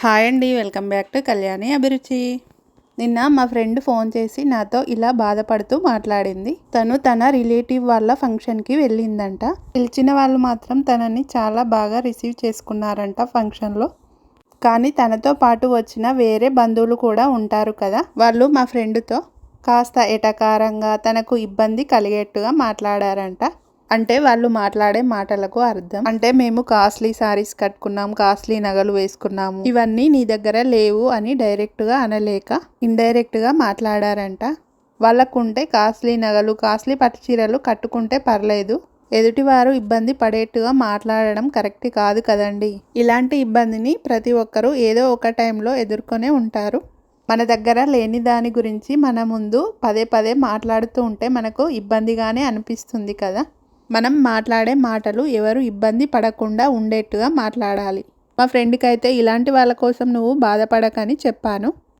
Hi అండి welcome back to Kalyani అభిరుచి. నిన్న మా ఫ్రెండ్ ఫోన్ చేసి నాతో ఇలా బాధపడుతూ మాట్లాడింది. తను తన రిలేటివ్ వాళ్ళ ఫంక్షన్కి వెళ్ళిందంట. పిలిచిన వాళ్ళు మాత్రం తనని చాలా బాగా రిసీవ్ చేసుకున్నారంట ఫంక్షన్లో. కానీ తనతో పాటు వచ్చిన వేరే బంధువులు కూడా ఉంటారు కదా. వాళ్ళు మా ఫ్రెండ్తో కాస్త ఎటకారంగా తనకు ఇబ్బంది కలిగేట్టుగా మాట్లాడారంట. అంటే వాళ్ళు మాట్లాడే మాటలకు అర్థం. అంటే మేము కాస్ట్లీ సారీస్ కట్టుకున్నాం కాస్ట్లీ నగలు వేసుకున్నాము. ఇవన్నీ నీ దగ్గర లేవు అని డైరెక్ట్గా అనలేక ఇండైరెక్ట్గా మాట్లాడారంట. వాళ్ళకుంటే కాస్ట్లీ నగలు కాస్ట్లీ పట్టు చీరలు కట్టుకుంటే పర్లేదు. ఎదుటివారు ఇబ్బంది పడేట్టుగా మాట్లాడడం కరెక్ట్ కాదు కదండి. ఇలాంటి ఇబ్బందిని ప్రతి ఒక్కరూ ఏదో ఒక టైంలో ఎదుర్కొనే ఉంటారు. మన దగ్గర లేని దాని గురించి మన ముందు పదే పదే మాట్లాడుతూ ఉంటే మనకు ఇబ్బందిగానే అనిపిస్తుంది కదా. మనం మాట్లాడే మాటలు ఎవరు ఇబ్బంది పడకుండా ఉండేట్టుగా మాట్లాడాలి. మా ఫ్రెండ్కి అయితే ఇలాంటి వాళ్ళ కోసం నువ్వు బాధపడకని చెప్పాను.